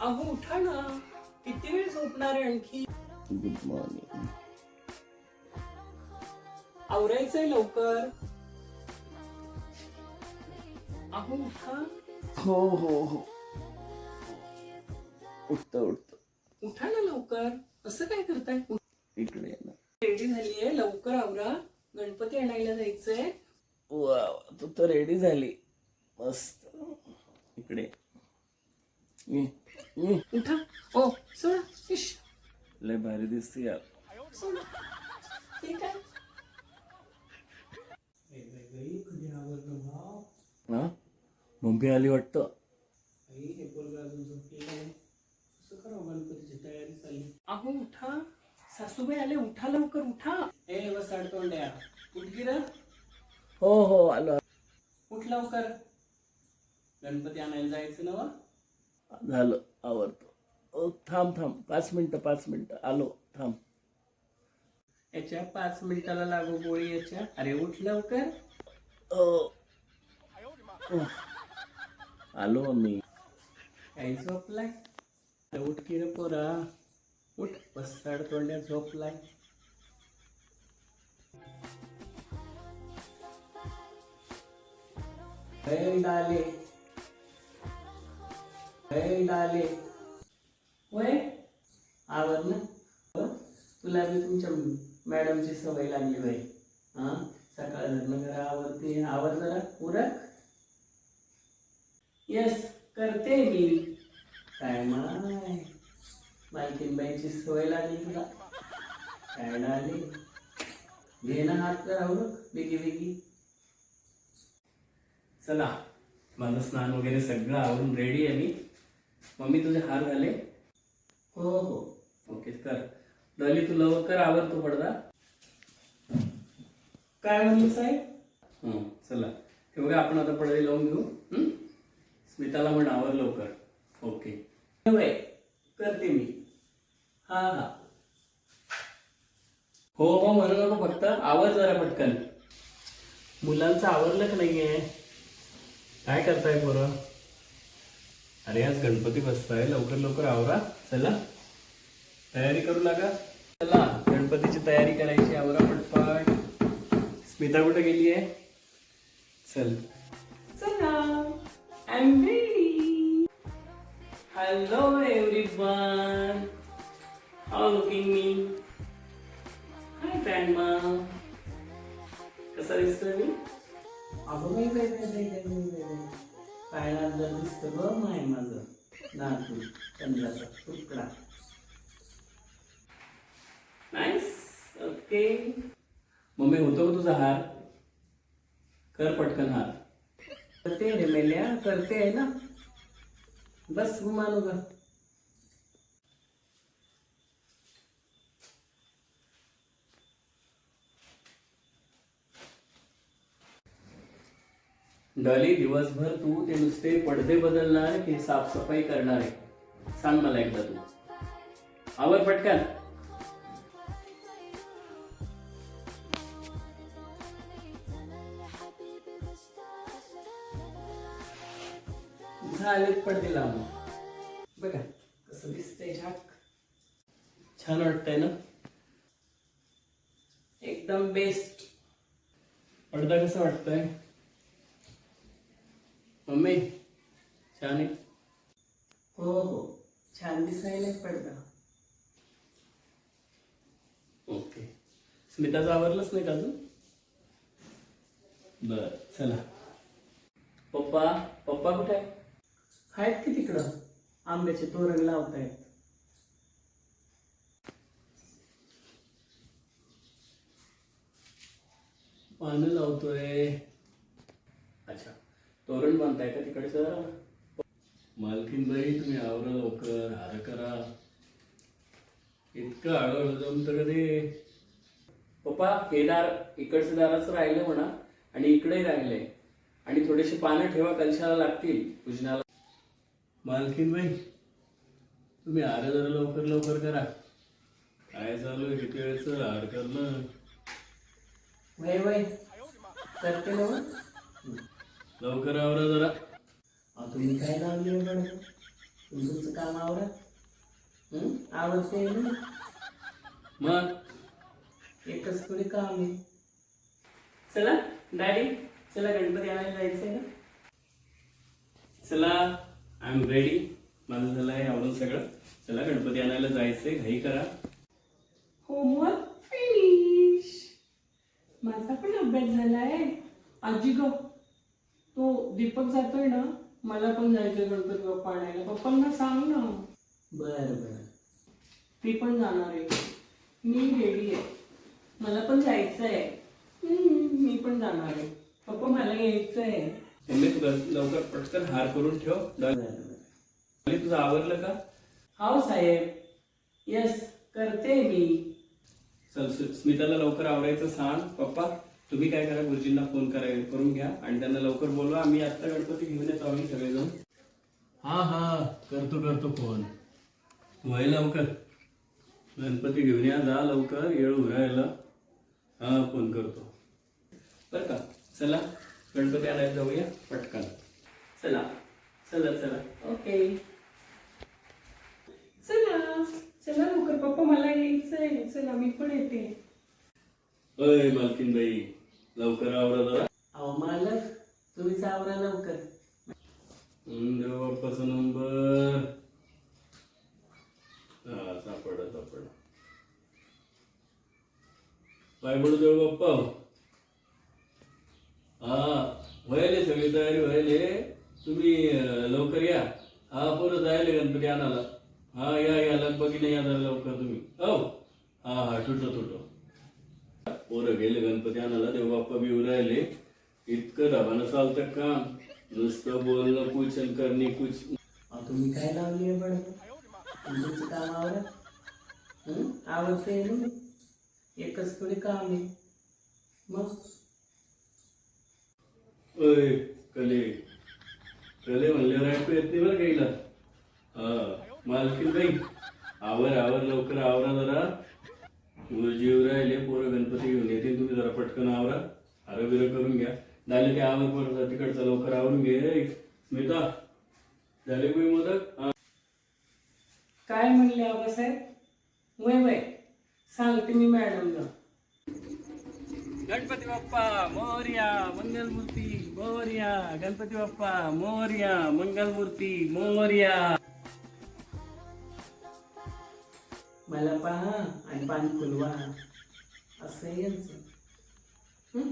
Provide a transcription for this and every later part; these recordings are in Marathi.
अहो उठा ना. किती वेळ झोपणार आहे आणखी? गुड मॉर्निंग आवरायचंय लवकर. अहो उठा. हो हो हो. उठतं उठतं. उठा ना लवकर. असं काय करताय? इकडे ये ना. रेडी झालीये? लवकर आवरा. गणपती आणायला जायचंय. वा, तू तर रेडी झाली. मस्त. इकडे ये. ये. उठा ओ सोडा इश लय भारी दिसते यार सोडा ठीक आहे हा मम्मी आली वाटतं हे अहो उठा सासूबाई आले उठा लवकर उठा ए वसाड तोंड्या उठ गिरा। हो हो आलो उठ लवकर. गणपती आणायला जायचं ना? झालं आवडतो थांब थांब. पाच मिनिटं पाच मिनिटं. आलो थांब. याच्या पाच मिनिटाला लागू गोळी याच्या. अरे उठ लवकर. आलो मम्मी काही झोपलाय? उठ की रे पोरा. उठ वसाड तोंड्या झोपलाय. डाले डाले होय आवर ना? हो? तुला बी तुमच्या मॅडमची सवय लागली बाई. हा? सकाळ धरणं जरा आवरते आवर जरा उरक येस करते मी. काय माय? मालकीनबाईची सवय लागली तुला? काय डाले घे ना हात कर बेगी बेगी. चला माझं स्नान वगैरे सगळं आवरून रेडी आहे मी. मम्मी तुझे हार झाले हो हो ओके कर. डॉली तू लवकर आवरतो पडदा. काय म्हणलं साहेब हं, चला. हे बघा आपण आता पडदे लावून घेऊ. हं? स्मिताला म्हण आवर लवकर. ओके. होय करते मी. हा हा. हो हो म्हणू नको फक्त. आवर जरा पटकन. मुलांचं आवरलं का नाहीये? काय करताय पोरं? अरे आज गणपती बसताय लवकर लवकर आवरा. चला. तयारी करू लागा. चला गणपतीची तयारी करायची आवरा पटपट. स्मिता कुठे गेली आहे? चल. चला. I am ready hello everyone how looking me hi grandma कसा दिसतोय मी? अगं पायाला जर दिसतं ग माय माझं. नातू चंद्राचा तुकडा. नाईस ओके मम्मी होतो तुझा हार? कर पटकन हार. करते रे मेल्या करते आहे ना. बस मानू का डॉली दिवसभर तू ते नुसते पडदे बदलणार की साफसफाई करणार आहे? सांग मला एकदा तू. आवर पटकन. झालेत पडदे लावून बघा कसं दिसतंय झाक. छान वाटतंय ना? एकदम बेस्ट पडदा कसा वाटतंय? मम्मी छान आहे? हो हो. छान दिसायला पडदा. ओके. स्मिताचं आवरलंच नाही का अजून? बर चला. पप्पा पप्पा कुठे आहे आहेत की तिकडं? आंब्याचे तोरण लावतायत. पानं लावतोय. तोरण बांधताय का तिकडचं मालकीनबाई तुम्ही आवरा लवकर हार करा. इतकं हळूहळू जमतं कधी पप्पा हे दार इकडचं दाराचं राहिलं म्हणा आणि इकडेही राहिलंय आणि थोडीशी पानं ठेवा कलशाला लागतील पूजनाला मालकीनबाई तुम्ही हार जरा लवकर लवकर करा. काय चालू आहे किती वेळचं हार करणं. वय वय करते ना? लवकर आवरा जरा. तुम्ही काय लावले तुमचं काम आवरा. हं? आवडते ना? मग? एकच थोडी काम आहे. चला डॅडी चला गणपती आणायला जायचंय ना? चला आय एम रेडी माझं झालं आहे आवडून सगळं. चला गणपती आणायला जायचंय. घाई करा. होमवर्क फिनिश माझा पण अभ्यास झालाय. आजी ग तो दीपक जातोय ना मला पण जायचंय गणपती बाप्पा आणायला. पप्पांना सांग ना. बरं बरं. ती पण जाणार आहे. मी रेडी आहे. मला पण जायचं आहे हम्म, मी पण जाणार आहे. पप्पा मला यायचं आहे मम्मी तू लवकर पटकन हार करून ठेव. बरं तुझं आवरलं का? हाव साहेब. यस करते मी. चल सु- स्मिताला लवकर आवरायचं सांग. पप्पा तुम्ही काय करा गुरुजींना फोन करा करून घ्या आणि त्यांना लवकर बोलवा. आम्ही आत्ता गणपती घेऊन येतो आम्ही सगळेजण. हा हा करतो करतो फोन वय लवकर. गणपती घेऊन या जा लवकर येळ उरायला हा फोन करतो. बरं का? चला गणपती आणायला जाऊया पटकन. चला चला चला. ओके. चला चला लवकर. पप्पा मला यायचं आहे चला मी पण येते. अय मालकीन बाई लवकर आवरा जरा. अहो मालक तुम्हीच आवरा लवकर. देव बाप्पाचा नंबर हा सापडा सापडा काय बोलू देव बाप्पा. हा व्हायले सगळी तयारी व्हायले. तुम्ही लवकर या. हा पोरं जायले गणपती आणायला. हा या या लगबगीने या जरा लवकर तुम्ही. हो. हा हा तुटो तुटो पोरं गेले गणपती आणायला. देव बाप्पा बी राहिले. इतकं धाबानं चालतं काम. नुसतं बोलणं कुछ आणि करणे कुछ तुम्ही काय लावली आहे बडबड तुमचं काम हं? आवडते एकच थोडी काम आहे. मग अय कले कले म्हणल्यावर ऐकू येत नाही बरं काहीला हा मालकीन बाई आवर आवर लवकर आवरा जरा जीव राहिले पोरं गणपती घेऊन येतील तुम्ही जरा पटकन आवरा हार बिरं करून घ्या झाले ते आवर पोरं तिकडचं लवकर आवरून घे ए, स्मिता झाले काही मोदक हा काय म्हणले आबासाहेब वय वय सांगते मी मॅडमला गणपती बाप्पा मोर्या मंगलमूर्ती मोर्या गणपती बाप्पा मोर्या मंगलमूर्ती मोर्या. मला पहा आणि पाणी फुलवा. असं यांचं.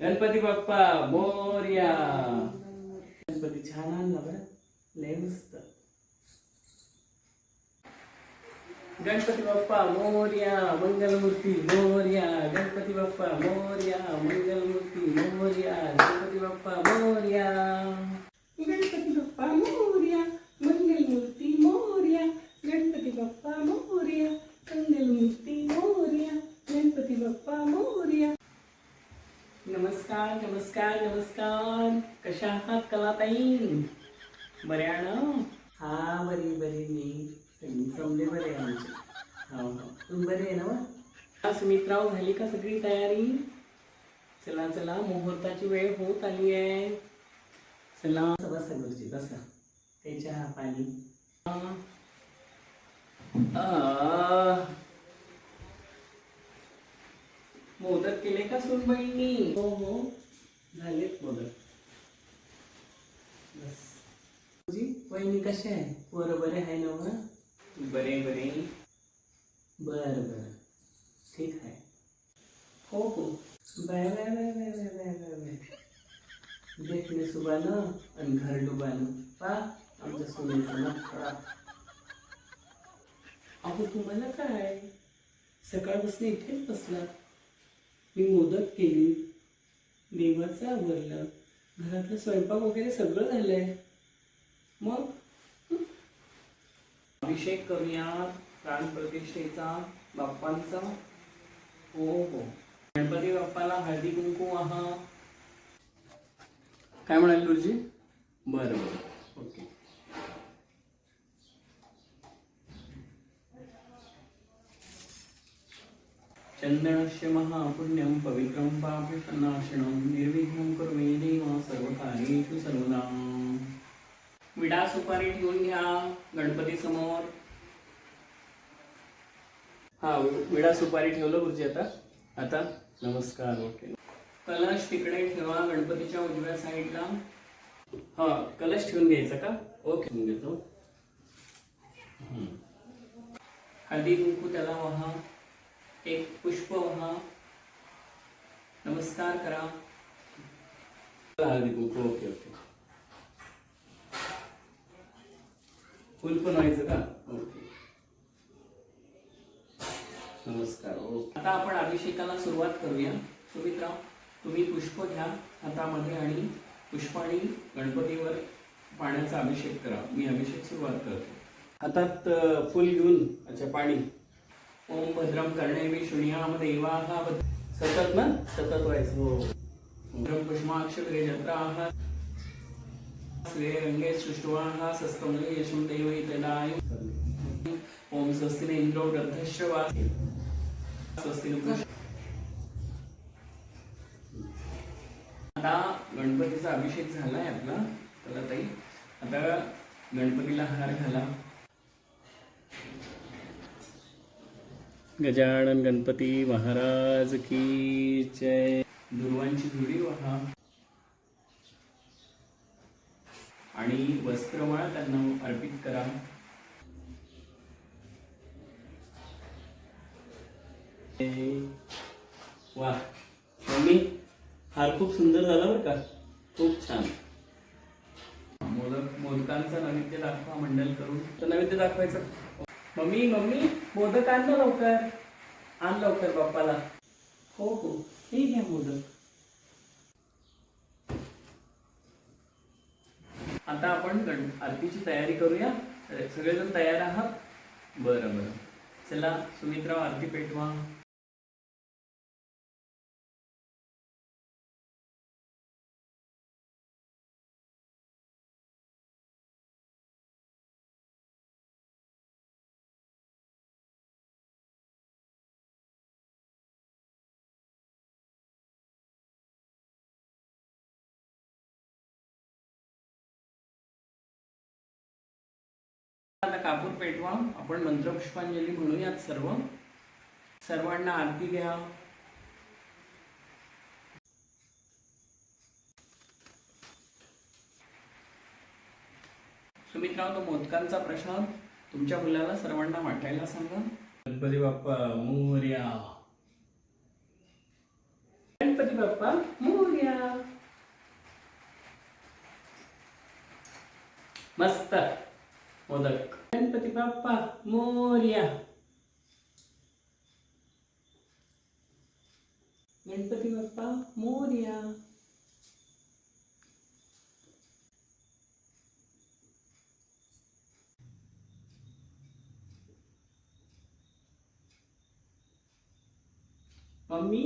गणपती बाप्पा मोर्या. गणपती छान आणला बरं. लय मस्त. गणपती बाप्पा मोर्या मंगलमूर्ती मोर्या. गणपती बाप्पा मोर्या मंगलमूर्ती मोर्या. गणपती बाप्पा मोर्या गणपती बाप्पा मोर्या मंगलमूर्ती मोर्या गणपती बाप्पा मोर्या मंगलमूर्ती मोर्या गणपती बाप्पा मोर्या नमस्कार नमस्कार नमस्कार कशा ताई. बऱ्या ना हा बरी बरी मी. सगळी जमले बरे आमचे. हो हो. तुम्ही बरे आहे ना हो? सुमित्राव झाली का सगळी तयारी? चला चला मुहूर्ताची वेळ होत आली आहे. चला. बसा बसा गुरुजी बसा. त्याच्या चहा पाणी. मोदक केले का सुनबाईंनी? हो हो. झालेत मोदक बस गुरुजी वहिनी कशा आहे पोरं बरे आहे ना? बरे? बरे बरं. बरं ठीक आहे. हो हो. Bye bye bye bye bye bye bye bye. देखणे सुबानं आणि घर डुबानं. पा आमच्या सोन्याचा नखरा अहो तुम्हाला काय? सकाळपासून इथेच बसला. मी मोदक केली. देवाचं आवरलं. घरातलं स्वयंपाक वगैरे सगळं झालंय. मग? अभिषेक करूया प्राण प्रतिष्ठेचा बाप्पांचा. हो हो. गणपती बाप्पाला हळदी कुंकू आहा. काय म्हणाल गुरुजी? बरं बरं. ओके. चंदनस्य महापुण्यं पवित्रं पापनाशनं निर्विघ्नं कुर्मे देव सर्वकार्येषु सर्वदा. विडा सुपारी ठेवून घ्या गणपती समोर. हा विडा सुपारी ठेवलं गुरुजी आता. आता नमस्कार ओके. कलश तिकडे ठेवा गणपतीच्या उजव्या साईडला. हा कलश ठेवून घ्यायचा का? ओके घेतो हळदी कुंकू त्याला वहा. एक पुष्प वहा. नमस्कार करा. Haldi Kunku okay okay. फुल पण व्हायचं का? ओके. नमस्कार ओके. आता आपण अभिषेकाला सुरुवात करूया. सुमित्रा तुम्ही पुष्प घ्या हातामध्ये आणि पुष्पाणी गणपतीवर पाण्याचा अभिषेक करा. मी अभिषेक सुरुवात करतो. हातात फुल घेऊन अच्छा पाणी. ओम भद्रम करणे मी शून्यामध्ये सतत ना? सतत व्हायचं हो. भद्रम पुष्माक्ष जत्रा आहात स्वे रंगे सृष्टवाहा सस्तमले यशं देवैतदाय ओम स्वस्ति इंद्रो वृद्धश्रवा स्वस्ति आता गणपतीचा अभिषेक झालाय आपला. त्याला ताई आता गणपतीला हार घाला. गजानन गणपती महाराज की जय. दुर्वांची झुडी वाहा. आणि वस्त्रमाळ त्यांना अर्पित करा. वा मम्मी हार खूप सुंदर झाला बरं का? खूप छान. मोदक मोदकांचा नैवेद्य दाखवा मंडल करून. तर नैवेद्य दाखवायचं. मम्मी मम्मी मोदक आण लवकर. आण लवकर बाप्पाला. हो हो. हे घ्या मोदक. आता आपण गण आरतीची तयारी करूया. सगळेजण तयार आहात? बरं बरं. चला सुमित्रा आरती पेटवा. कापूर पेटवा आपण मंत्रपुष्पांजली म्हणूयात सर्व. सर्वांना आरती द्या. सुमित्रा तो मोदकांचा प्रसाद तुमच्या मुलाला सर्वांना वाटायला सांगा. गणपती बाप्पा मोर्या. गणपती बाप्पा मोर्या. मस्त. मोदक. गणपती बाप्पा मोर्या गणपती बाप्पा मोर्या मम्मी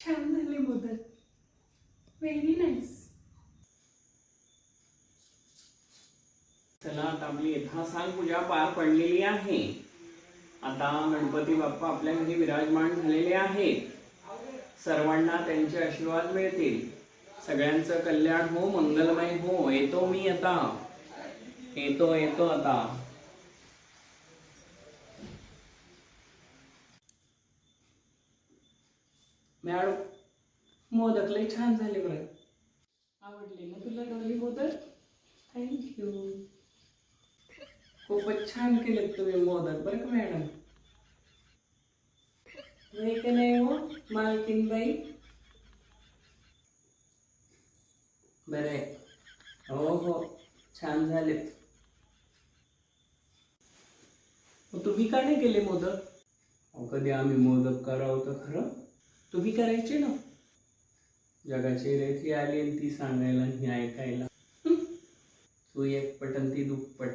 छान झाले मोदक व्हेरी नाईस चला आता आपली यथासांग पूजा पार पडलेली आहे. आता गणपती बाप्पा आपल्या घरी विराजमान झालेले आहेत. सर्वांना त्यांचे आशीर्वाद मिळतील. सगळ्यांचं कल्याण हो मंगलमय हो. येतो मी आता. येतो येतो आता. मॅडम मोदक लय छान झाले बरं. आवडले ना तुला डोली मोदक? थँक्यू खूपच छान केलेत तुम्ही मोदक बरं का मॅडम? नाही का नाही हो मालकीन बाई बरं हो हो छान झालेत. तुम्ही का नाही केले मोदक? कधी आम्ही मोदक करावं तर खरं? तुम्ही करायचे ना. जगाची रेती आली आणि ती सांगायला आणि ऐकायला? तू एक पट आणि ती दुप्पट.